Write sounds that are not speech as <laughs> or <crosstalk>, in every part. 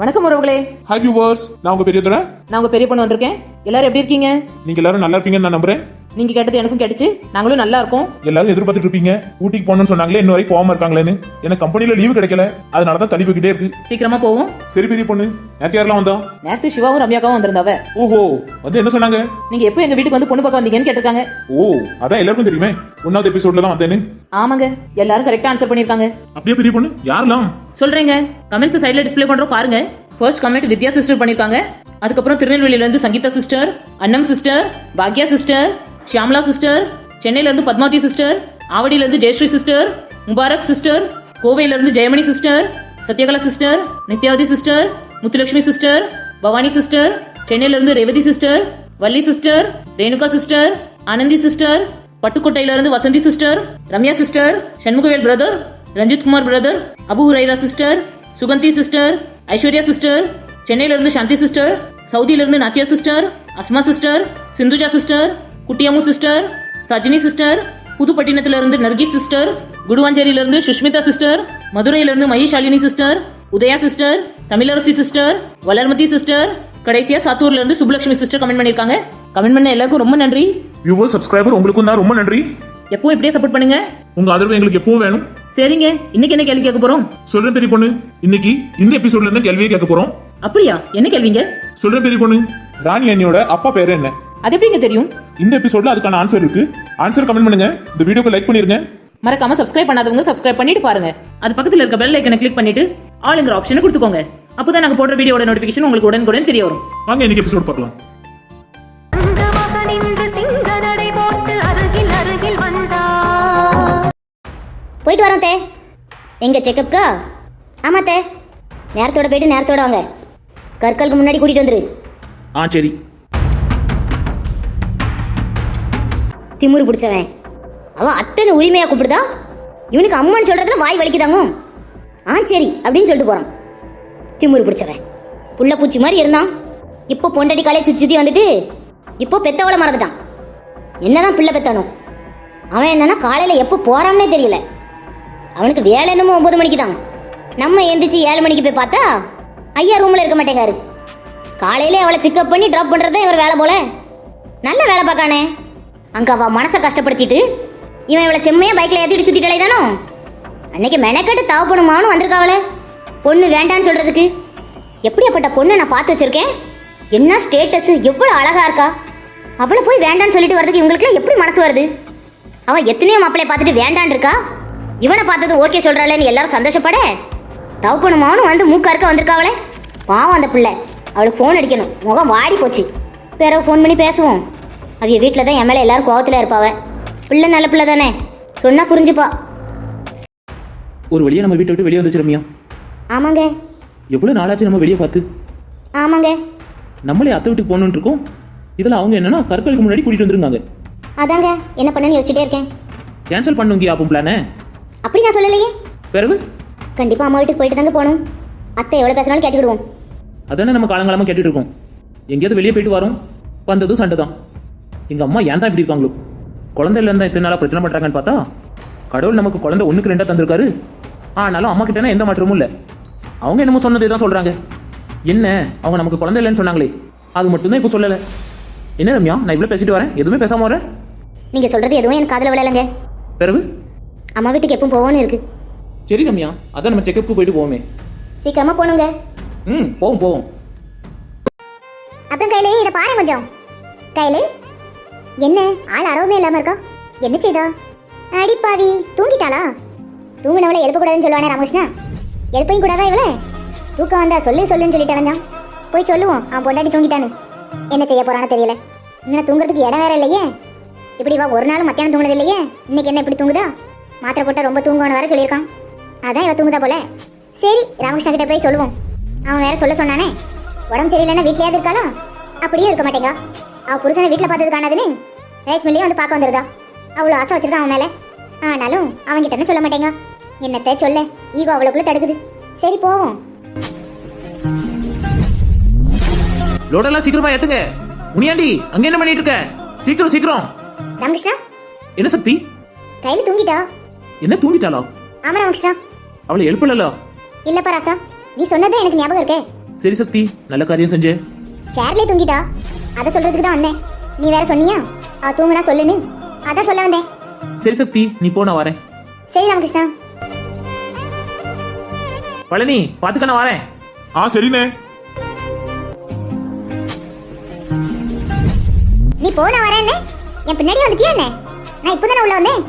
வணக்கம் உறவுகளே. Hi viewers நான் உங்க பெரிய தர நான் உங்க பெரிய பொண்ணு வந்திருக்கேன். எல்லாரும் எப்படி இருக்கீங்க? நீங்க எல்லாரும் நல்லா இருப்பீங்கன்னு நான் நம்புறேன். நீங்க கேட்டது எனக்கும் கிடைச்சு நாங்களும் நல்லா இருக்கோம் எல்லாரும் எதிர்பார்த்துட்டு இருப்பீங்க. ஊட்டிக்கு போகணும்னு சொன்னாங்களே இன்னும் வரைக்கும் போகாம இருக்காங்களேன்னு. எனக்கு கம்பெனில லீவு கிடைக்கல. அதனால தான் தள்ளி போய்கிட்டே இருக்கு. சீக்கிரமா போவோம். சரி பெரிய பொண்ணு நேற்று யாரெல்லாம் வந்தா? நேத்து சிவாவும் ரம்யாக்காவும் வந்திருந்தாவ. ஓஹோ வந்து என்ன சொன்னாங்க? நீங்க எப்போ எங்க வீட்டுக்கு வந்து பொண்ணு பார்க்க வந்தீங்கன்னு கேட்டிருக்காங்க. ஓ அதான் எல்லாருக்கும் தெரியுமே. ஒன்னாவது எபிசோட்ல தான் வந்தேன்னு. ஆமாங்க எல்லாரும் கரெக்டா ஆன்சர் பண்ணிருக்காங்க அப்படியே பெரிய பொண்ணு யாரெல்லாம்? சொல்றேங்க கமெண்ட்ஸ் சைடுல டிஸ்ப்ளே பண்றோம் பாருங்க. ஃபர்ஸ்ட் கமெண்ட் வித்யா சிஸ்டர் பண்ணிருக்காங்க. அதுக்கப்புறம் திருநெல்வேலியில இருந்து சங்கீதா சிஸ்டர் அன்னம் சிஸ்டர் பாக்யா சிஸ்டர் ஷியாமலா சிஸ்டர் சென்னையில இருந்து பத்மாவதி சிஸ்டர் ஆவடியில இருந்து ஜெயஸ்ரீ சிஸ்டர் முபாரக் சிஸ்டர் கோவையில இருந்து Jayamani sister Sathyakala sister Nithyavathi sister Muthulakshmi sister Bhavani sister சென்னையில இருந்து Revathi sister Valli sister Renuka sister Anandhi sister பட்டுக்கோட்டையில இருந்து Vasanthi sister Ramya sister Shanmugavel brother Ranjith Kumar brother Abu Huraira sister Suganthi sister Aishwarya sister சென்னையில இருந்து Shanthi sister சவுதியில இருந்து Nachiya sister Asma sister Sindhuja sister Kuttiyammu sister Sajini sister புதுப்பட்டினத்துல இருந்து Nargis sister குடுவாஞ்சேரியில இருந்து Sushmitha sister மதுரையில இருந்து Mayishalini sister Udhaya sister Tamilarasi sister Valarmathi sister கடைசியா சாத்தூர்ல இருந்து சுப்புலட்சுமி சிஸ்டர் கமெண்ட் பண்ணிருக்காங்க கமெண்ட் பண்ண எல்லாருக்கும் ரொம்ப நன்றி. வியூவர் சப்ஸ்கிரைபர் உங்களுக்கும் தான் ரொம்ப நன்றி. எப்பவும் இப்படியே சப்போர்ட் பண்ணுங்க. உங்க ஆதரவு எங்களுக்கு எப்பவும் வேணும். சரிங்க இன்னைக்கு என்ன கேள்வி கேட்க போறோம்? சொல்றேன் பெரிய பொண்ணு இன்னைக்கு இந்த எபிசோட்ல இருந்து கேள்வியே கேட்க போறோம். அப்படியா என்ன கேள்விங்க? சொல்றேன் பெரிய பொண்ணு ராணி அண்ணியோட அப்பா பேரு என்ன? அது எப்படிங்க தெரியும்? இந்த எபிசோட்ல அதுக்கான ஆன்சர் இருக்கு. ஆன்சர் கமெண்ட் பண்ணுங்க. இந்த வீடியோக்கு லைக் பண்ணிருங்க. மறக்காம சப்ஸ்கிரைப் பண்ணாதவங்க சப்ஸ்கிரைப் பண்ணிட்டு பாருங்க. அது பக்கத்துல இருக்க பெல் ஐக்கனை கிளிக் பண்ணிட்டு ஆளுங்கிற ஆப்ஷனை கொடுத்துக்கோங்க. அப்பதான் நாங்க போடுற வீடியோட நோட்டிபிகேஷன் உங்களுக்கு உடனுக்குடன் தெரிய வரும். வாங்க இன்னைக்கு எபிசோட் பார்க்கலாம். போயிட்டு வரோம் தே. எங்க செக்கப்க்கா ஆமாம் தே. நேரத்தோட போயிட்டு நேரத்தோட வாங்க. கற்களுக்கு முன்னாடி கூட்டிட்டு வந்துரு. ஆ சரி. திமுரு பிடிச்சவன். அவன் அத்தனை உரிமையா கூப்பிடுதா? இவனுக்கு அம்மன் சொல்றதுல வாய் வலிக்குதாங்க? ஆ சரி அப்படின்னு சொல்லிட்டு போறான். திமுரு பிடிச்சவன். புள்ள பூச்சி மாதிரி இருந்தான். இப்போ பொண்டாட்டி காலையை சுற்றி சுற்றி வந்துட்டு இப்போ பெத்தவளை மறந்துட்டான். என்னதான் பிள்ளை பெத்தானோ? அவன் என்னன்னா காலையில எப்போ போறான்னே தெரியல. அவனுக்கு வேலை என்னமோ ஒன்பது மணிக்கு தான். நம்ம எந்திரிச்சு ஏழு மணிக்கு போய் பார்த்தா ஐயா ரூம்ல இருக்க மாட்டேங்காரு. காலையிலே அவளை பிக்கப் பண்ணி ட்ராப் பண்றதே இவர் வேலை போல. நல்ல வேலை பார்க்கானே. அங்க அவ மனசை கஷ்டப்படுத்திட்டு இவன் இவளை செம்மையா பைக்ல ஏத்திட்டு சுத்திட்டாலே தானோ? அன்னைக்கு மெனக்கட்டு தவப்பணுமான்னு வந்திருக்காவளே. பொண்ணு வேண்டான்னு சொல்றதுக்கு. எப்படியாப்பட்ட பொண்ணை நான் பார்த்து வச்சிருக்கேன்? என்ன ஸ்டேட்டஸ் எவ்வளவு அழகா இருக்கா? அவளை போய் வேண்டான்னு சொல்லிட்டு வர்றதுக்கு இவங்களுக்குலாம் எப்படி மனசு வருது? அவ எத்தனையோ மாப்பிள்ளைய பார்த்துட்டு வேண்டான் இருக்கா? இவனை பார்த்தது ஓகே சொல்றாளேன்னு எல்லாரும் சந்தோஷப்பட. தவப்பணுமானு வந்து மூக்கா இருக்க வந்திருக்காவளே. பாவம் அந்த பிள்ளை. அவளுக்கு ஃபோன் அடிக்கணும். முகம் வாடி போச்சு பிறகு ஃபோன் பண்ணி பேசுவோம். அவிய வீட்டில் தான் என் மேலே எல்லாரும் கோவத்தில் இருப்பாவ. பிள்ளை நல்ல பிள்ளை தானே? சொன்னா புரிஞ்சுப்பா. ஒரு வழியா நம்ம வீட்டை விட்டு வெளியே வந்துச்சு ரம்யா. ஆமாங்க. எவ்வளோ நாளாச்சு நம்ம வெளியே பார்த்து? ஆமாங்க. நம்மளே அத்தை வீட்டுக்கு போகணுன்னு இருக்கோம். இதில் அவங்க என்னன்னா கற்களுக்கு முன்னாடி கூட்டிட்டு வந்துருந்தாங்க. அதாங்க. என்ன பண்ணேன்னு யோசிச்சுட்டே இருக்கேன். கேன்சல் பண்ணுங்க ஆப்பும் பிளானே. அப்படி நான் சொல்லலையே. பிறகு கண்டிப்பாக அம்மா வீட்டுக்கு போயிட்டு தாங்க போகணும். அத்தை எவ்வளோ பேசினாலும் கேட்டுக்கிடுவோம். அதானே நம்ம காலங்காலமாக கேட்டுட்டு இருக்கோம். எங்கேயாவது வெளியே போயிட்டு வரோம். வந்ததும் சண்டை தான். எங்கள் அம்மா ஏன் தான் இப்படி இருக்காங்களோ? குழந்தை இல்லைன்னு தான் இத்தனை நாளாக பிரச்சனை பண்ணுறாங்கன்னு பார்த்தா கடவுள் நமக்கு குழந்தை ஒன்றுக்கு ரெண்டாக தந்திருக்காரு. ஆனாலும் அம்மா கிட்டனா எந்த மாற்றமும் இல்லை. அவங்க என்னமோ சொன்னதே தான் சொல்கிறாங்க என்ன? அவங்க நமக்கு குழந்தை இல்லைன்னு சொன்னாங்களே. அது மட்டும்தான் இப்போ சொல்லலை. என்ன ரம்யா நான் இவ்வளோ பேசிட்டு வரேன். எதுவுமே பேசாம வரேன் நீங்கள் சொல்கிறது எதுவும் எனக்கு காதில் விழலைங்க. பிறகு? அம்மா வீட்டுக்கு எப்பவும் போவோன்னு இருக்கு. சரி ரம்யா அதான் நம்ம செக்கப்புக்கு போயிட்டு போவோமே. சீக்கிரமாக போகணுங்க ம் போவோம் போவோம். அப்புறம் கையில இதை பாரு கொஞ்சம். கையில என்ன? ஆள் அறவுமே இல்லாம இருக்கா? என்ன செய்தா? அடிப்பாவி தூங்கிட்டாளா? தூங்கினவளை எழுப்பக்கூடாதுன்னு சொல்லுவானே ராமகிருஷ்ணா. எழுப்பையும் கூடாதா இவளை? தூக்கம் வந்தா சொல்லு சொல்லுன்னு சொல்லிட்டாலஞ்சான் போய் சொல்லுவோம் அவன் பொண்டாட்டி தூங்கிட்டான்னு. என்ன செய்ய போறான்னு தெரியல. இங்கே தூங்குறதுக்கு இடம் வேற இல்லையே. இப்படி வா ஒரு நாள் மத்தியானம் தூங்குனது இல்லையே. இன்னைக்கு என்ன இப்படி தூங்குதா? மாத்திரை போட்டா ரொம்ப தூங்குவான்னு வேற சொல்லியிருக்கான். அதான் இவ தூங்குதா போல. சரி ராமகிருஷ்ணா கிட்ட போய் சொல்லுவோம். அவன் வேற சொல்ல சொன்னானே. உடம்பு சரியில்லைன்னா வீட்லயாவது இருக்காளா? அப்படியே இருக்க மாட்டேங்கா. அவ புருஷனை வீட்டில் பார்த்தது காணாதுன்னு ரைஸ் மில்லையும் வந்து பார்க்க வந்துருதா. அவ்வளோ ஆசை வச்சிருக்கான் அவன் மேலே. ஆனாலும் அவன்கிட்ட என்ன சொல்ல மாட்டேங்க. என்னத்தை சொல்ல? ஈகோ அவ்வளோக்குள்ள தடுக்குது. சரி போவோம். லோடெல்லாம் சீக்கிரமா ஏத்துங்க. முனியாண்டி அங்க என்ன பண்ணிட்டு இருக்க? சீக்கிரம் சீக்கிரம். ராமகிருஷ்ணா? என்ன சக்தி? கையில் தூங்கிட்டா? என்ன தூங்கிட்டாளா? ஆமா ராமகிருஷ்ணா. அவளை எழுப்பலல? இல்லப்பா ராசா நீ சொன்னதே எனக்கு ஞாபகம் இருக்கே. சரி சக்தி நல்ல காரியம் செஞ்ச. சேர்லயே தூங்கிட்டா? அதை சொல்றதுக்கு தான் வந்தேன். நீ வேற சொன்னியா? அவ தூங்குனா சொல்லுன்னு. அதான் சொல்ல வந்தேன். சரி சக்தி நீ போ நான் வரேன். சரி ராமகிருஷ்ணா. பழனி பாத்துக்க நான் வரேன். ஆ சரிண்ணே. நீ போன வரேன்னு. என் பின்னாடி வந்துட்டியா என்ன? நான் இப்பதானே உள்ள வந்தேன்.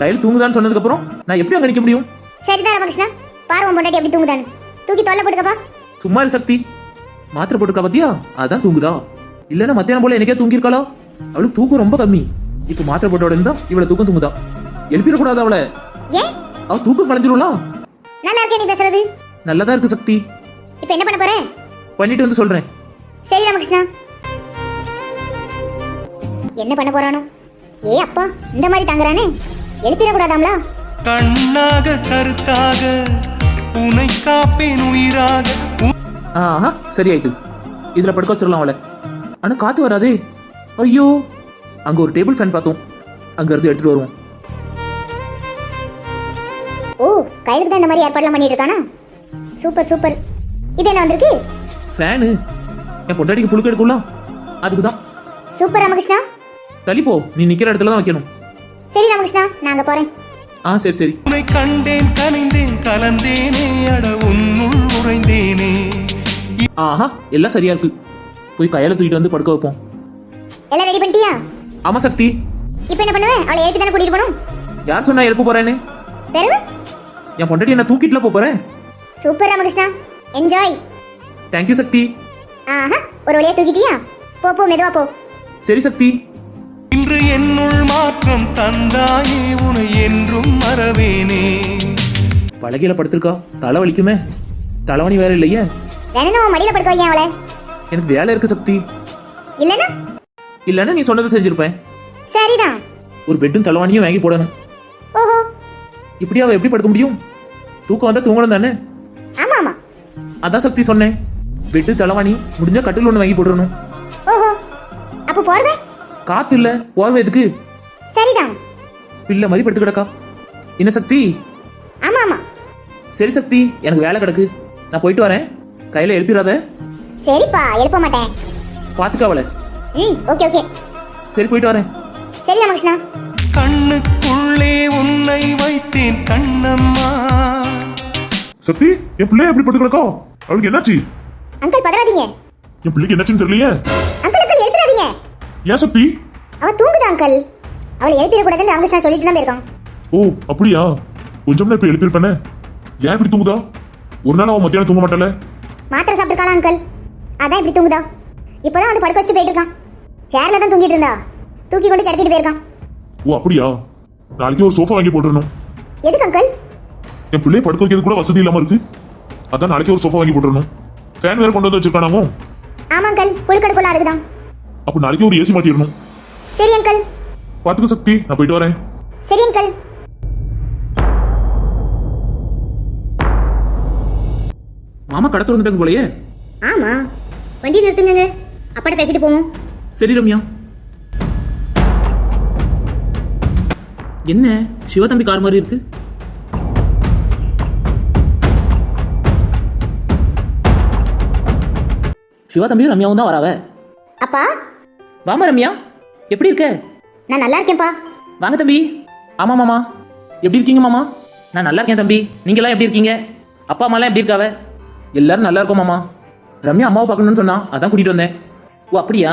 கையில் தூங்குதான்னு சொன்னதுக்கு அப்புறம் நான் எப்படி அங்க நிக்க முடியும்? சரிதான் ராமகிருஷ்ணா. பாரு உன் பொண்டாட்டி எப்படி தூங்குதான்னு. தூக்கி தொல்லை போட்டுக்கப்பா. சும்மா இரு சக்தி. மாத்திரை போட்டுருக்கா பாத்தியா? அதான் தூங்குதா. இல்லன்னா மத்தியானம் போல எனக்கே தூங்கியிருக்காளா? அவளுக்கு தூக்கம் ரொம்ப கம்மி. இப்ப மாத்திரை போட்ட உடனே தான் இவளை தூக்கம் தூங்குதா? எழுப்பிடக்கூடாது அவளை. ஏன் அவ தூக்கம் கலைஞ்சிரும்ல? நல்லா இருக்கே நீ பேசுறது. நல்லதா இருக்கு சக்தி. இப்போ என்ன பண்ண போற? பண்ணிட்டு வந்து சொல்றேன். சரி ராமகிருஷ்ணா. என்ன பண்ண போறானோ? ஏ அப்பா இந்த மாதிரி தாங்குறானே. எழுப்பிடக்கூடாதாம்ல? கண்ணாக கருத்தாக உனை காப்பேன் உயிராக. ஆஹா சரியாயிட்டு. இதுல படுக்க வச்சிடலாம் அவளை. ஆனா காத்து வராதே. ஐயோ அங்க ஒரு டேபிள் ஃபேன் பார்த்தோம். அங்க இருந்து எடுத்துட்டு வருவோம். ஓ கையிலுக்கு தான் இந்த மாதிரி ஏற்பாடுலாம் பண்ணிட்டு இருக்கானா சூப்பர் சூப்பர். இது என்ன வந்திருக்கு? ஃபேனு என் பொண்டாட்டிக்கு புழுக்க எடுக்கலாம் அதுக்கு தான் சூப்பர் ராமகிருஷ்ணா. தள்ளிப்போ நீ நிக்கிற இடத்துல தான் வைக்கணும். சரி ராமகிருஷ்ணா நான் அங்க போறேன். ஆ சரி சரி. உன்னை கண்டேன் கனிந்தேன் கலந்தேனே. அட உன்னுள் உறைந்தேனே. ஆஹா எல்லாம் சரியா இருக்கு. போய் கையில தூக்கிட்டு வந்து படுக்க வைப்போம். எல்லாம் ரெடி பண்ணிட்டியா? ஆமா சக்தி. இப்போ என்ன பண்ணுவேன் அவளை ஏற்றி தானே கூட்டிட்டு போகணும் யார் சொன்னா எழுப்ப போறேன்னு? பெரு என் பொண்டாட்டி என்ன தூக்கிட்டுல போப் போறேன்? Super Ramakrishna. Enjoy thank you Sakthi. ஆஹா ஒரு வழியா தூக்கிட்டியா? போ போ மெதுவா போ. சரி சக்தி. இன்று என்னுள் மாற்றம் தந்தாயே உனை என்றும் மறவேனே. பலகையில படுத்திருக்கா? தலை வலிக்குமே. தலைவணி வேற இல்லையே. உன் மடியில படுக்க வையன் அவளை? எனக்கு வேலை இருக்கு சக்தி. இல்லைன்னா? இல்லைன்னா நீ சொன்னதை செஞ்சிருப்பேன். சரிதான். ஒரு பெட்டும் தலைவாணியும் வாங்கி போடணும். ஓஹோ. இப்படி அவ எப்படி படுக்க முடியும்? தூக்கம் வந்தா தூங்கணும் தானே? ஆமா ஆமா அதான் சக்தி சொன்னேன். பெட்டு தலைவாணி முடிஞ்சா கட்டில் ஒன்று வாங்கி போட்டுறணும். ஓஹோ. அப்போ போறவே காத்து இல்ல. போர்வை எதுக்கு? சரிதான். பிள்ளை மாதிரி படுத்து கிடக்கா. என்ன சக்தி? ஆமா ஆமா சரி சக்தி எனக்கு வேலை கிடக்கு. நான் போயிட்டு வரேன். கையில எழுப்பிடாத. சரிப்பா எழுப்ப மாட்டேன். பாத்துக்க அவளை. ம் ஓகே ஓகே. சரி போயிட்டு வரேன். சரி ராமகிருஷ்ணா. கண்ணுக்குள்ளே உன்னை வைத்தேன் கண்ணம்மா. சக்தி என் பிள்ளை எப்படி படுத்து கிடக்கா அவளுக்கு என்னாச்சு? அங்கிள் பதறாதீங்க. என் பிள்ளைக்கு என்னாச்சுன்னு தெரியலையே. அங்கிள் அங்கிள் எழுப்பிடாதீங்க. ஏன் சக்தி? அவ தூங்குதா அங்கிள்? அவளை எழுப்பிடக்கூடாதுன்னு ராமகிருஷ்ணா சொல்லிட்டு தான் போயிருக்கான். ஓ அப்படியா? கொஞ்சம் இப்ப எழுப்பியிருப்பேனே. ஏன் இப்படி தூங்குதா? ஒரு நாள் அவன் மத்தியானம் தூங்க மாட்டாளே. மாத்திரை சாப்பிட்டுருக்காளா அங்கிள்? அதான் இப்படி தூங்குதா? இப்போதான் வந்து படுக்க வச்சுட்டு போயிட்டு இருக்கான். சேர்ல தான் தூங்கிட்டு இருந்தா. தூக்கி கொண்டு கிடத்திட்டு போயிருக்கான். ஓ அப்படியா? நாளைக்கு ஒரு சோஃபா வாங்கி போட்டுறணும். எதுக்கு அங்கிள் என் பிள்ளைய படுக்க வைக்கிறது கூட வசதி இல்லாம இருக்கு. அதான் நாளைக்கு ஒரு சோஃபா வாங்கி போட்டுறணும். ஃபேன் வேற கொண்டு வந்து வச்சிருக்கானாமோ? ஆமா அங்கிள் புழுக்கடுக்குள்ள அதுக்குதான் அப்ப நாளைக்கு ஒரு ஏசி மாட்டிடணும். சரி அங்கிள் பாத்துக்க சக்தி நான் போயிட்டு வரேன். சரி அங்கிள் மாமா கடத்த வந்துட்டாங்க போலயே. ஆமா. வண்டி நிறுத்துங்க அப்பாட்ட பேசிட்டு போவோம். சரி ரம்யா. என்ன? சிவதம்பி கார் மாதிரி இருக்கு. சிவதம்பியும் ரம்யாவும் தான் வராவ. அப்பா? வாமா ரம்யா. எப்படி இருக்க? நான் நல்லா இருக்கேன்ப்பா. வாங்க தம்பி. ஆமா மாமா. எப்படி இருக்கீங்க மாமா? நான் நல்லா இருக்கேன் தம்பி. நீங்களாம் எப்படி இருக்கீங்க? அப்பா அம்மாலாம் எப்படி இருக்காவ? எல்லாரும் நல்லா இருக்கோம் மாமா. ரம்யா அம்மாவை பார்க்கணும்னு சொன்னா அதான் கூட்டிட்டு வந்தேன். ஓ அப்படியா?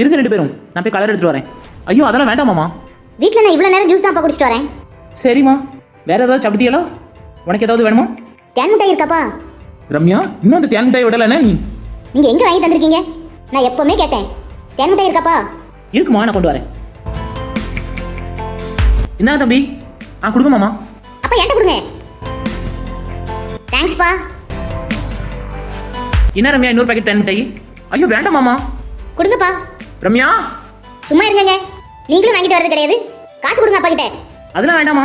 இருங்க ரெண்டு பேரும். நான் போய் கலர் எடுத்துட்டு வரேன். ஐயோ அதெல்லாம் வேண்டாம் மாமா. வீட்டில் நான் இவ்வளோ நேரம் ஜூஸ் தான் குடிச்சிட்டு வரேன். சரிம்மா வேற ஏதாவது சாப்பிட்டியாலோ? உனக்கு ஏதாவது வேணுமா? தேன் மிட்டாய் இருக்காப்பா? ரம்யா இன்னும் அந்த தேன் மிட்டாய் விடலைண்ணே நீ. நீங்க எங்க வாங்கி தந்திருக்கீங்க? நான் எப்பவுமே கேட்டேன். தேன் மிட்டாய் இருக்காப்பா? இருக்குமா நான் கொண்டு வரேன். என்ன தம்பி. ஆ கொடுங்க மாமா. அப்பா என்கிட்ட கொடுங்க. தேங்க்ஸ்ப்பா என்ன ரம்யா இன்னொரு பாக்கெட் தேன் மிட்டாய் ஐயோ வேண்டாம் மாமா. கொடுங்கப்பா. ரம்யா? சும்மா இருங்கங்க. நீங்களும் வாங்கிட்டு வரது கிடையாது. காசு கொடுங்க அப்பா கிட்ட அதெல்லாம் வேண்டாமா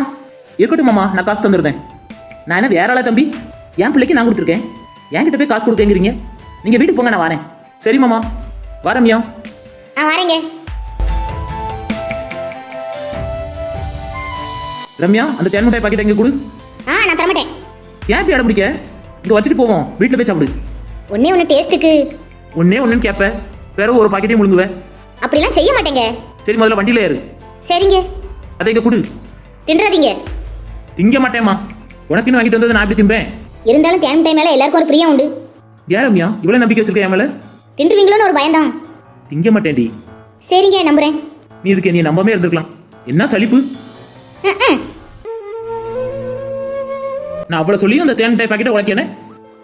இருக்கட்டும் மாமா நான் காசு தந்துருந்தேன் நான் என்ன வேற ஆளா தம்பி? என் பிள்ளைக்கு நான் கொடுத்துருக்கேன். என்கிட்ட போய் காசு கொடுக்கங்கிறீங்க. நீங்க வீட்டுக்கு போங்க நான் வரேன். சரி மாமா. வா ரம்யா. ஆ வரேங்க. ரம்யா அந்த தேன் மிட்டாய் பாக்கெட் எங்க கொடு? ஆ நான் தரமாட்டேன். ஏன் இப்படி இடம் பிடிக்க இங்க வச்சுட்டு போவோம். வீட்டில் போய் சாப்பிடு. ஒன்னே ஒன்று டேஸ்ட்டுக்கு ஒன்னே ஒன்றுன்னு கேட்பேன் வேற ஒரு பாக்கெட்டையும் முழுங்குவேன் அப்படிலாம் செய்ய மாட்டேங்க. சரி முதல்ல வண்டியில ஏறு. சரிங்க. அதை இங்க கொடு. தின்றாதீங்க. திங்க மாட்டேம்மா. உனக்குன்னு வாங்கிட்டு வந்தது நான் எப்படி திம்பேன்? இருந்தாலும் தேன் டைம் மேலே எல்லாருக்கும் ஒரு பிரியம் உண்டு. ஏன் ரம்யா? இவ்வளவு நம்பிக்கை வச்சிருக்க என் மேல? தின்றுவீங்களோன்னு ஒரு பயம்தான். திங்க மாட்டேன்டி. சரிங்க நம்புறேன். நீ இதுக்கு நீ நம்பாமே இருந்திருக்கலாம். என்ன சலிப்பு. நான் அவ்வளவு சொல்லி அந்த தேன் பாக்கெட்டை உழைக்கேனே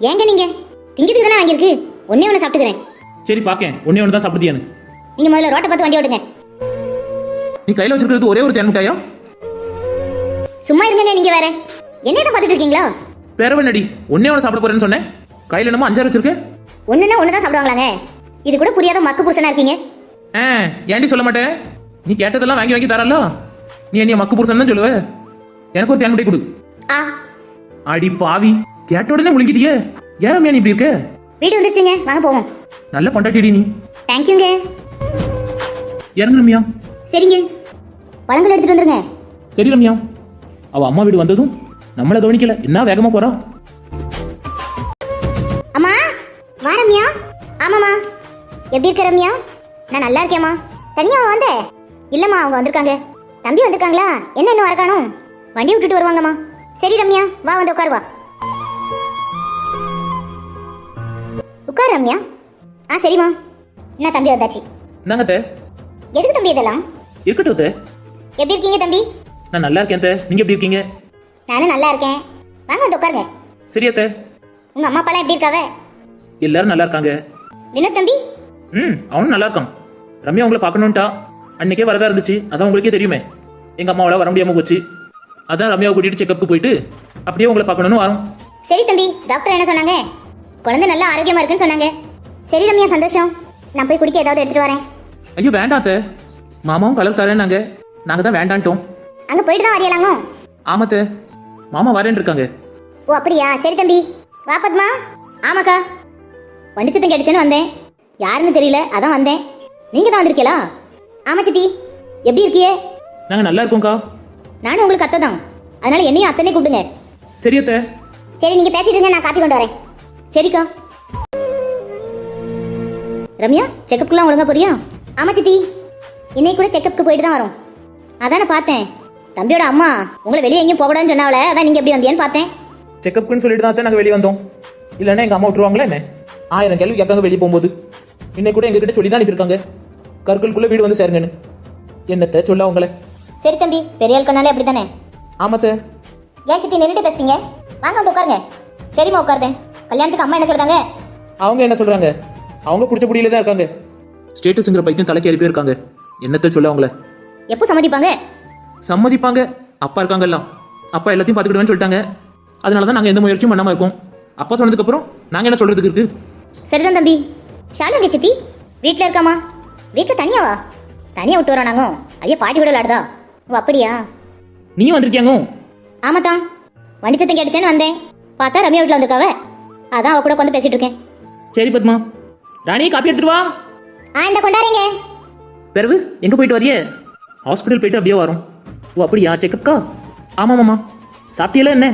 ஏங்க நீங்க? திங்கிறதுக்கு தானே வாங்கியிருக்கு? ஒன்னே ஒன்று சாப்பிட்டுக்கிறேன். சரி பாக்கேன். ஒன்னே ஒன்று தான் சாப்பிட்டியான்னு நீங்க முதல்ல ரோட்டை பார்த்து வண்டி ஓட்டுங்க. நீ கையில வச்சிருக்கிறது ஒரே ஒரு தேன் மிட்டாயா? சும்மா இருங்க நீங்க வேற. என்ன இதை பார்த்துட்டு இருக்கீங்களா? வேற வேணடி ஒன்னே ஒன்று சாப்பிட போறேன்னு சொன்னேன். கையில என்னமோ அஞ்சாறு வச்சிருக்கேன். ஒண்ணுன்னா ஒன்று தான் சாப்பிடுவாங்களாங்க? இது கூட புரியாத மக்கு புருஷனா இருக்கீங்க. ஆ ஏன்டி சொல்ல மாட்டேன் நீ கேட்டதெல்லாம் வாங்கி வாங்கி தரல நீ என்னைய மக்கு புருஷன் தான் சொல்லுவ. எனக்கு ஒரு தேன் மிட்டாய் கொடு. ஆ. அடி பாவி கேட்ட உடனே முழுங்கிட்டியே. ஏன் ரம்யா நீ இப்படி இருக்க? வீடு வந்துருச்சுங்க. வாங்க போவோம். நல்ல பொண்டாட்டிடி நீ. தேங்க்யூங்க இறங்கு ரம்யா? சரிங்க. பழங்கள் எடுத்துட்டு வந்துருங்க. சரி ரம்யா. அவ அம்மா வீடு வந்ததும் நம்மள கவனிக்கல. என்ன வேகமா போறா? அம்மா வா ரம்யா. ஆமாம்மா. எப்படி இருக்க ரம்யா? நான் நல்லா இருக்கேம்மா. தனியா வந்த? இல்லம்மா அவங்க வந்திருக்காங்க. தம்பி வந்திருக்காங்களா? என்ன இன்னும் வரக்கானும் வண்டி விட்டுட்டு வருவாங்கம்மா. சரி ரம்யா வா வந்து உட்காரு உட்கார் ரம்யா? ஆ சரிம்மா. என்ன தம்பி வந்தாச்சு? என்னங்க அத்தை எதுக்கு தம்பி இதெல்லாம்? இருக்கட்டும் அத்தை எப்படி இருக்கீங்க தம்பி? நான் நல்லா இருக்கேன் அத்தை நீங்க எப்படி இருக்கீங்க? நானும் நல்லா இருக்கேன். வாங்க வந்து உட்காருங்க. சரி அத்தை உங்க அம்மா அப்பாலாம் எப்படி இருக்காவ? எல்லாரும் நல்லா இருக்காங்க. வினோத் தம்பி? ம் அவனும் நல்லா இருக்கான். ரம்யா உங்களை பார்க்கணுன்ட்டா அன்னைக்கே வரதா இருந்துச்சு. அதான் உங்களுக்கே தெரியுமே. எங்க அம்மாவால வர முடியாம போச்சு. அதான் ரம்யாவை கூட்டிட்டு செக்கப்புக்கு போயிட்டு அப்படியே உங்களை பார்க்கணும்னு வரோம். சரி தம்பி டாக்டர் என்ன சொன்னாங்க? குழந்தை நல்லா ஆரோக்கியமா இருக்குன்னு சொன்னாங்க. சரி ரம்யா சந்தோஷம். நான் போய் குடிக்க ஏதாவது எடுத்துட்டு வரேன். ஐயோ வேண்டாம் அத்தை மாமாவும் கலர் தரேன்னாங்க. நாங்க தான் வேண்டான்ட்டோம். அங்க போயிட்டு தான் வரையலாங்க ஆமாத்த. மாமா வரேன் இருக்காங்க. ஓ அப்படியா? சரி தம்பி. வா பத்மா. ஆமாக்கா. வண்டிச்சத்தம் கிடைச்சுன்னு வந்தேன். யாருன்னு தெரியல அதான் வந்தேன். நீங்க தான் வந்திருக்கீங்களா ஆமா சித்தி. எப்படி இருக்கியே? நாங்க நல்லா இருக்கோம்க்கா. நானும் உங்களுக்கு அத்தை தான் அதனால என்னையும் அத்தனை கூப்பிடுங்க. சரி அத்தை. சரி நீங்க பேசிட்டு இருங்க நான் காப்பி கொண்டு வரேன். சரிக்கா. ரம்யா செக்கப்புக்குலாம் ஒழுங்கா போறியா? ஆமா சித்தி. இன்னைக்கு கூட செக்கப்புக்கு போயிட்டு தான் வரோம். அதான் நான் பார்த்தேன். தம்பியோட அம்மா உங்களை வெளியே எங்கேயும் போகக்கூடாதுன்னு சொன்னாவல அதான் நீங்க எப்படி வந்தியான்னு பார்த்தேன். செக்கப்புன்னு சொல்லிட்டு தான் நாங்கள் வெளியே வந்தோம். இல்லைன்னா எங்கள் அம்மா விட்டுருவாங்களா என்ன? ஆயிரம் கேள்வி கேட்காங்க வெளியே போகும்போது. இன்னைக்கு கூட எங்ககிட்ட சொல்லி தான் அனுப்பியிருக்காங்க. கற்களுக்குள்ளே வீடு வந்து சேருங்கன்னு. என்னத்த சொல்ல அவங்கள சரி தம்பி பெரிய ஆள் கொண்டாலே அப்படி தானே ஆமாத்த. ஏன் சித்தி நின்றுட்டு பேசுறீங்க? வாங்க வந்து உட்காருங்க. சரிம்மா உட்காருதேன். கல்யாணத்துக்கு அம்மா என்ன சொல்றாங்க? அவங்க என்ன சொல்கிறாங்க அவங்க பிடிச்ச புடியில தான் இருக்காங்க. ஸ்டேட்டஸுங்கிற பைத்தியம் தலைக்கு ஏறி போயிருக்காங்க. என்னத்த சொல்ல அவங்கள? எப்போ சம்மதிப்பாங்க? சம்மதிப்பாங்க. அப்பா இருக்காங்கல்ல அப்பா எல்லாத்தையும் பார்த்துக்கிடுவேன்னு சொல்லிட்டாங்க. அதனால தான் நாங்கள் எந்த முயற்சியும் பண்ணாமல் இருக்கோம். அப்பா சொன்னதுக்கப்புறம் நாங்கள் என்ன சொல்கிறதுக்கு இருக்குது சரிதான் தம்பி. ஷாலு எங்க சித்தி வீட்டில் இருக்காமா? வீட்டில் தனியாவா? தனியாக விட்டு வரோம் நாங்க. ஐயா பாட்டி கூட விளாடுதா ஓ அப்படியா? நீயும் வந்திருக்கியாங்க? ஆமாத்தான். வண்டி சத்தம் கேட்டுச்சேன்னு வந்தேன். பார்த்தா ரம்யா வீட்டில் வந்திருக்காவ? அதான் அவ கூட உட்காந்து பேசிட்டு இருக்கேன் சரி பத்மா. ராணி காப்பி எடுத்துட்டு வா. ஆ இந்த கொண்டாரீங்க. பிறகு எங்கே போயிட்டு வரியே? ஹாஸ்பிட்டல் போயிட்டு அப்படியே வரோம். ஓ அப்படியா? செக்கப்க்கா ஆமாம் மாமா. சாப்பிட்டியல என்ன?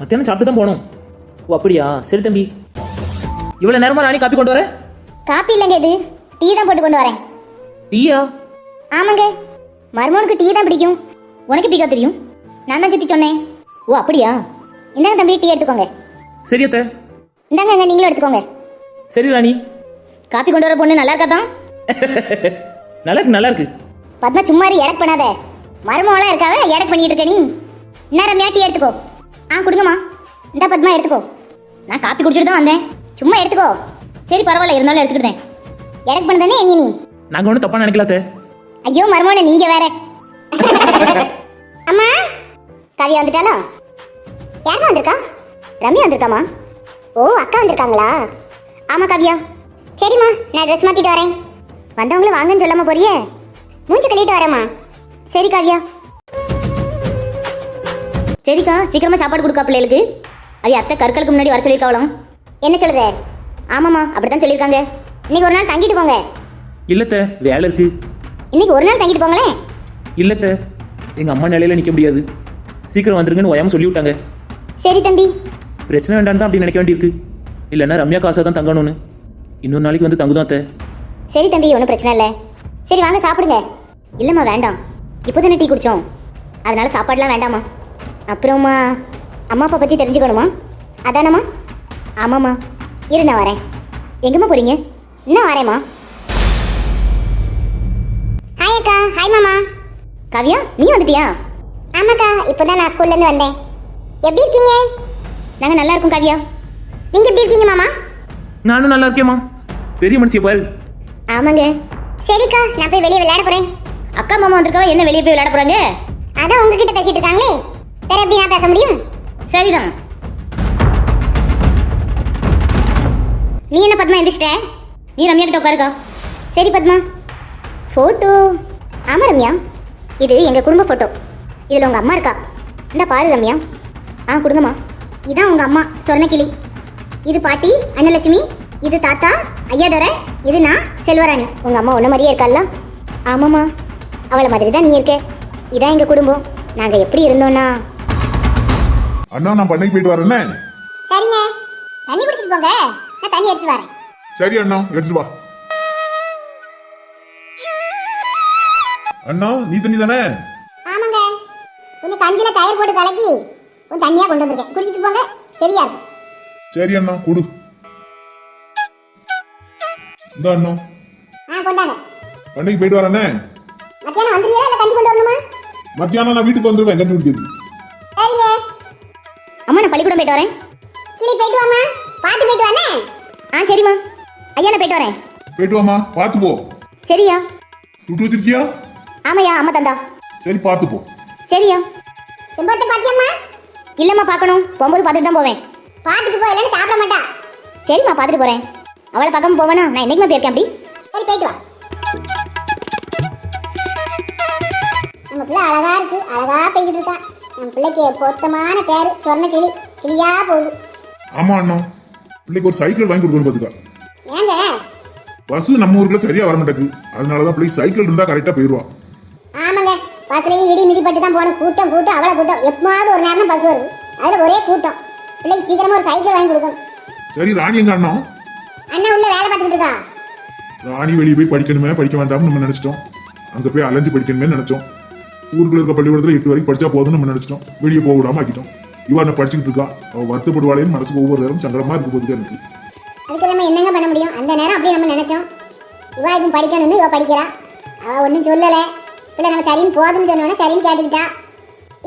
மத்தியானம் சாப்பிட்டு தான் போகணும் ஓ அப்படியா? சரி தம்பி. இவ்வளோ நேரமா ராணி காப்பி கொண்டு வர? காப்பி இல்லைங்க இது. டீ தான் போட்டு கொண்டு வரேன். டீயா? ஆமாங்க. மருமகனுக்கு டீ தான் பிடிக்கும். உனக்கு பிடிக்கா தெரியும்? நான் தான் சித்தி சொன்னேன். ஓ அப்படியா? இந்தாங்க தம்பி டீ எடுத்துக்கோங்க. சரி அத்தை. இந்தாங்க நீங்களும் எடுத்துக்கோங்க. சரி ராணி. காப்பி கொண்டு வர பொண்ணு நல்லா இருக்கா தான் <laughs> நல்லா இருக்கு நல்லா இருக்கு. பத்மா சும்மா எடக் பண்ணாத. மருமகளாம் இருக்காவ எடக் பண்ணிட்டு இருக்க நீ. என்ன ரம்யா டீ எடுத்துக்கோ. ஆ கொடுங்கம்மா. இந்த பத்மா எடுத்துக்கோ. நான் காப்பி குடிச்சிட்டு தான் வந்தேன். சும்மா எடுத்துக்கோ. சரி பரவாயில்ல இருந்தாலும் எடுத்துக்கிட்டேன் எடக் பண்ணதானே எங்க நீ? நாங்கள் ஒன்றும் தப்பாக நினைக்கல அத்தை. ஐயோ மருமகனே நீங்க வேற. <laughs> அம்மா கவியா வந்துட்டாளா? யாருமா வந்திருக்கா? ரம்யா வந்திருக்காமா? ஓ அக்கா வந்திருக்காங்களா? ஆமா கவியா. சரிம்மா நான் ட்ரெஸ் மாத்திட்டு வரேன். வந்தவங்களும் வாங்கன்னு சொல்லாம போறியே. மூஞ்சி கழுவிட்டு வரேம்மா. சரி காவியா. சரிக்கா சீக்கிரமா சாப்பாடு கொடுக்கா பிள்ளைகளுக்கு. அது அத்தை கற்களுக்கு முன்னாடி வர சொல்லியிருக்காவலாம் என்ன சொல்லுது? ஆமாம்மா அப்படித்தான் சொல்லியிருக்காங்க. இன்னைக்கு ஒரு நாள் தங்கிட்டு போங்க. இல்லத்த வேலை இருக்கு. இன்னைக்கு ஒரு நாள் தங்கிட்டு போங்களேன் இல்லத்த எங்கள் அம்மா நிலையில நிற்க முடியாது. சீக்கிரம் வந்துருங்கன்னு ஒயாம சொல்லி விட்டாங்க சரி தம்பி. பிரச்சனை வேண்டாம் தான் அப்படி நினைக்க வேண்டியிருக்கு. இல்லைன்னா ரம்யா காசை தான் தங்கணும்னு. இன்னொரு நாளைக்கு வந்து தங்குதான் அத்தை. சரி தம்பி ஒன்றும் பிரச்சனை இல்லை. சரி வாங்க சாப்பிடுங்க. இல்லைம்மா வேண்டாம். இப்போ தானே டீ குடித்தோம் அதனால சாப்பாடெலாம் வேண்டாம்மா. அப்புறமா அம்மா அப்பா பற்றி தெரிஞ்சுக்கணுமா? அதானம்மா? ஆமாம்மா. இரு நான் வரேன். எங்கம்மா போகிறீங்க இன்னும் வரேம்மா. ஹாய் அக்கா. ஹாய் மாமா. காவியா நீ வந்துட்டியா? ஆமாக்கா இப்போ தான் நான் ஸ்கூல்லேருந்து வந்தேன். எப்படி இருக்கீங்க? நாங்கள் நல்லா இருக்கோம் காவியா. நீங்கள் எப்படி இருக்கீங்க மாமா? நானும் நல்லா இருக்கேம்மா பெரிய மனுஷிய பாரு. ஆமாங்க. சரிக்கா நான் போய் வெளியே விளையாட போறேன். அக்கா மாமா வந்திருக்கா என்ன வெளியே போய் விளையாட போறாங்க? அதான் உங்ககிட்ட பேசிட்டு இருக்காங்களே. வேற எப்படி நான் பேச முடியும்? சரிதான். நீ என்ன பத்மா எந்திரிச்சிட்ட? நீ ரம்யா கிட்ட உட்காருக்கா. சரி பத்மா. ஃபோட்டோ ஆமா ரம்யா. இது எங்க குடும்ப ஃபோட்டோ இதுல உங்க அம்மா இருக்கா. இந்த பாரு ரம்யா. ஆ கொடுங்கம்மா. இதான் உங்க அம்மா சொர்ணக்கிளி இது பாட்டி அன்னலட்சுமி இது தாத்தா ஐயாதோரை இது நான் செல்வராணி. உங்க அம்மா உன்ன மாதிரியே இருக்கால்ல ஆமாம்மா. அவளை மாதிரி தான் நீ இருக்க. இதான் எங்க குடும்பம். நாங்க எப்படி இருந்தோம்னா? அண்ணா நான் பண்ணைக்கு போயிட்டு வரேன்னே சரிங்க. தண்ணி குடிச்சிட்டு போங்க. நான் தண்ணி எடுத்து வரேன். சரி அண்ணா எடுத்துட்டு வா. அண்ணா நீ தண்ணி தானே ஆமாங்க. கொஞ்சம் கஞ்சில தயிர் போட்டு கலக்கி கொஞ்சம் தண்ணியா கொண்டு வந்திருக்கேன். குடிச்சிட்டு போங்க. தெரியாது. சரி அண்ணா கொடு. இந்த அண்ணா. ஆ கொண்டாங்க பண்ணைக்கு போயிட்டு வரேனே? மத்தியானம் வந்துருவீங்களா இல்லை கஞ்சி கொண்டு வரணுமா? மத்தியானம் நான் வீட்டுக்கு வந்துருவேன் கண்டு பிடிக்கிறது சரிங்க. அம்மா நான் பள்ளிக்கூடம் போயிட்டு வரேன். கிளி போயிட்டு வாமா பார்த்து போயிட்டு வானே ஆ சரிம்மா. ஐயா நான் போயிட்டு வரேன். போயிட்டு வாமா பார்த்து போ. சரியா? துட்டு வச்சிருக்கியா? ஆமாய்யா அம்மா தந்தா. சரி பார்த்து போ. சரியா? செம்பத்தை பாத்தியம்மா? இல்லம்மா பார்க்கணும். போகும்போது பார்த்துட்டு தான் போவேன். பார்த்துட்டு போ இல்லைன்னு சாப்பிட மாட்டா. சரிம்மா பார்த்துட்டு போறேன். அவளை பார்க்காம போவேனா? நான் என்னைக்குமா போயிருக்கேன் அப்படி? சரி போயிட்டு வா. நம்ம பிள்ளை அழகா இருக்கு. அழகா போய்கிட்டு இருக்கா. நம்ம பிள்ளைக்கு பொருத்தமான பேரு சொன்ன கிளி. கிளியா போகுது. ஆமா அண்ணா. பிள்ளைக்கு ஒரு சைக்கிள் வாங்கி கொடுக்கணும் பாத்துக்கா. ஏங்க? பஸ் நம்ம ஊருக்குள்ள சரியா வர மாட்டேங்குது. அதனாலதான் பிள்ளைக்கு சைக்கிள் இருந்தா கரெக்டா போயிருவா. ஆமாங்க. பஸ்லயும் இடி மிதிப்பட்டு தான் போகணும். கூட்டம் கூட்டம் அவ்வளோ கூட்டம். எப்போவாவது ஒரு நேரம் பஸ் வருது. அதில் ஒரே கூட்டம். பிள்ளைக்கு சீக்கிரமா ஒரு சைக்கிள் வாங்கி கொடுக்கணும். சரி ராணி எங்க அண்ணா? அண்ணா உள்ள வேலை பார்த்துட்டு இருக்கா? ராணி வெளியே போய் படிக்கணுமே படிக்க வேண்டாம்னு நம்ம நினைச்சிட்டோம். அங்க போய் அலைஞ்சு படிக்கணுமே நினைச்சோம். ஊருக்குள்ள இருக்க பள்ளிக்கூடத்துல எட்டு வரைக்கும் படிச்சா போதும்னு நம்ம நினைச்சிட்டோம். வெளியே போக விடாம ஆக்கிட்டோம். இவ என்ன படிச்சுக்கிட்டு இருக்கா. அவ வருத்தப்படுவாளேன்னு மனசுக்கு ஒவ்வொரு நேரம் சங்கடமா இருக்கு போதுக்கா எனக்கு. அதுக்கு நம்ம என்னங்க பண்ண முடியும்? அந்த நேரம் அப்படி நம்ம நினைச்சோம். இவா இப்போ படிக்கணும்னு இவ படிக்கிறா. அவ ஒன்றும் சொல்லலை. பிள்ளை நம்ம சரின்னு போதும்னு சொன்னோன்னே சரின்னு கேட்டுக்கிட்டா.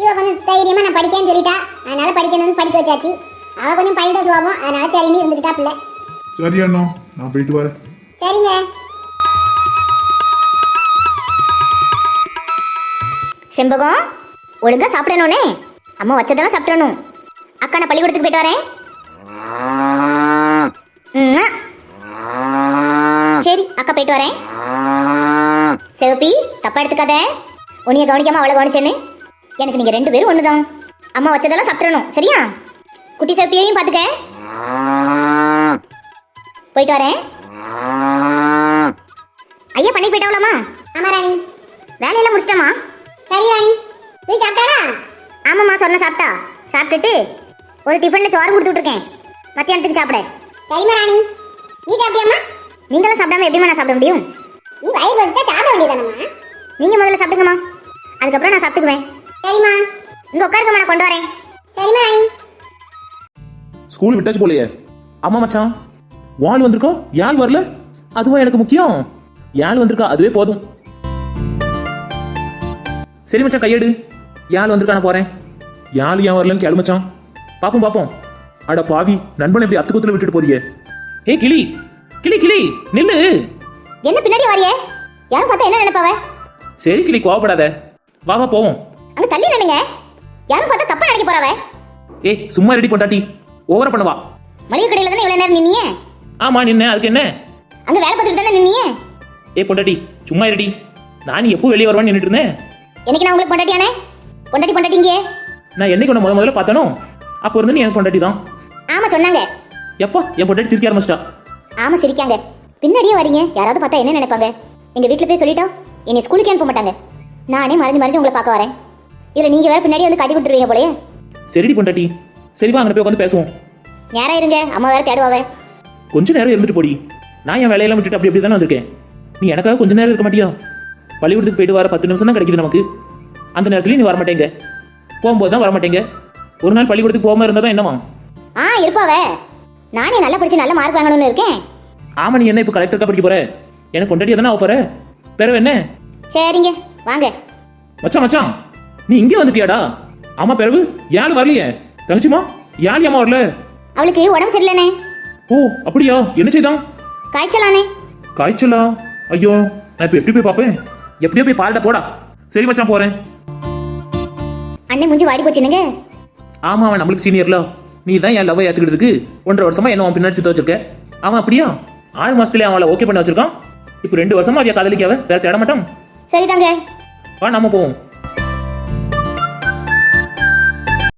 இவ கொஞ்சம் தைரியமா நான் படிக்கேன்னு சொல்லிட்டா. அதனால படிக்கணும்னு படிக்க வச்சாச்சு. அவ கொஞ்சம் பயந்த சுவாபம் அதனால சரின்னு இருந்துக்கிட்டா பிள்ளை சரி அண்ணா நான் போயிட்டு வரேன். சரிங்க. செம்பகம் ஒழுங்கா சாப்பிடணும்னே. அம்மா வச்சதெல்லாம் சாப்பிடணும். அக்கா நான் பள்ளிக்கூடத்துக்கு போயிட்டு வரேன். சரி அக்கா போயிட்டு வரேன். சிவப்பி தப்பா எடுத்துக்காத. உன்னைய கவனிக்காம அவளை கவனிச்சேன்னு. எனக்கு நீங்க ரெண்டு பேரும் ஒண்ணுதான். அம்மா வச்சதெல்லாம் சாப்பிடணும் சரியா? குட்டி சிவப்பியையும் பாத்துக்க. போயிட்டு வரேன். ஐயா பண்ணி போயிட்டாவலாமா? ஆமா ராணி. வேலையெல்லாம் முடிச்சிட்டமா? சரி ராணி. நீ சாப்பிட்டாடா ஆமாம்மா சொன்ன சாப்பிட்டா. சாப்பிட்டுட்டு ஒரு டிஃபன்ல சோறு கொடுத்து விட்டுருக்கேன். மத்தியானத்துக்கு சாப்பிட. சரிம்மா ராணி. நீ சாப்பிட்டியாம்மா? நீங்களும் சாப்பிடாம எப்படிம்மா நான் சாப்பிட முடியும்? நீ வயிறு பசிச்சா சாப்பிட வேண்டியதானம்மா நீங்க முதல்ல சாப்பிடுங்கம்மா. அதுக்கப்புறம் நான் சாப்பிட்டுக்குவேன். சரிம்மா. இங்க உட்காருங்கம்மா நான் கொண்டு வரேன். சரிம்மா ராணி. ஸ்கூல் விட்டாச்சு போலையே. அம்மா மச்சான். வால் வந்திருக்கா? யாழ் வரல? அதுவா எனக்கு முக்கியம்? யாழ் வந்திருக்கா? அதுவே போதும். சரி மச்சான் கையெடு. யாழ் வந்திருக்கா நான் போறேன். யாழ் ஏன் வரலன்னு கேளு மச்சான். பாப்போம் பாப்போம். அட பாவி நண்பன் எப்படி அத்துக்குத்துல விட்டுட்டு போறீங்க ஏய் கிளி. கிளி கிளி. நில்லு. என்ன பின்னாடி வாரியே? யாரும் பார்த்தா என்ன நினைப்பாவ? சரி கிளி கோவப்படாத. வா வா போவோம். அங்க தள்ளி நின்னுங்க யாரும் பார்த்தா தப்பா நினைக்க போறாவ. ஏய் சும்மா ரெடி பண்ணாட்டி ஓவரா பண்ணவா. மளிகை கடையில தானே இவ்வளவு நேரம் நின்னியே? ஆமா நின்ன அதுக்கு என்ன? அங்க வேலை பார்த்துட்டு தானே நின்னியே? ஏய் பொண்டாட்டி சும்மா ரெடி நான் எப்போ வெளியே வருவான்னு நின்றுட்டு இருந்தேன்? எனக்கு நான் உங்களுக்கு பொண்டாட்டியானே பொண்டாட்டி பொண்டாட்டிங்க நான் என்னைக்கு உன்னை முத முதல்ல பார்த்தனோ அப்போ இருந்து நீ எனக்கு பொண்டாட்டி தான். ஆமா சொன்னாங்க. எப்பா என் பொண்டாட்டி சிரிக்க ஆரம்பிச்சிட்டா? ஆமா சிரிக்காங்க. பின்னாடியே வரீங்க. யாராவது பார்த்தா என்ன நினைப்பாங்க? எங்க வீட்ல போய் சொல்லிட்டோம் என்னை ஸ்கூலுக்கு அனுப்ப மாட்டாங்க. நானே மறைஞ்சு மறைஞ்சு உங்களை பார்க்க வரேன். இதுல நீங்க வேற பின்னாடி வந்து கட்டி கொடுத்துருவீங்க போலயே. சரிடி பொண்டாட்டி. சரி வா அங்கே போய் உட்காந்து பேசுவோம். நேரம் இருங்க அம்மா வேற தேடுவாவே. கொஞ்ச நேரம் இருந்துட்டு போடி. நான் என் வேலையெல்லாம் விட்டுட்டு அப்படி அப்படி தானே வந்திருக்கேன். நீ எனக்காக கொஞ்ச நேரம் இருக்க மாட்டியா? பள்ளிக்கூடத்துக்கு போயிட்டு வர பத்து நிமிஷம் தான் கிடைக்குது நமக்கு. அந்த நேரத்துலயும் நீ வரமாட்டேங்க. போகும்போது தான் வரமாட்டேங்க. ஒரு நாள் பள்ளிக்கூடத்துக்கு போகாம இருந்தா தான் என்னமா ஆ இருப்பாவே. நானே நல்லா படிச்சு நல்ல மார்க் வாங்கணும்னு இருக்கேன். ஆமா நீ என்ன இப்போ கலெக்டருக்கா படிக்க போற? எனக்கு கொண்டாடியா தானே ஆக போற? பிறகு என்ன? சரிங்க வாங்க. மச்சான் மச்சான். நீ இங்கே வந்துட்டியாடா? ஆமா பிறகு. யாழ் வரலையே? தங்கச்சிமா யாழ் ஏமா வரல? அவளுக்கு உடம்பு சரியில்லைண்ணே. ஓ அப்படியா? என்ன செய்தான்? காய்ச்சலானே காய்ச்சலா? ஐயோ நான் இப்போ எப்படி போய் பார்ப்பேன்? எப்படியோ போய் பால்ட போடா. சரி மச்சான் போறேன். அண்ணன் முஞ்சி வாடி போச்சுனுங்க ஆமா அவன் நம்மளுக்கு சீனியர்ல நீ தான் என் லவ்வை ஏத்துக்கிறதுக்கு ஒன்றரை வருஷமா என்ன அவன் பின்னாடி வச்சிருக்க? அவன் அப்படியா? ஆறு மாசத்துலயே அவளை ஓகே பண்ண வச்சிருக்கான். இப்போ ரெண்டு வருஷமா அவைய காதலிக்காவ? வேற தேட மாட்டான்? சரிதாங்க. வா நம்ம போவோம்.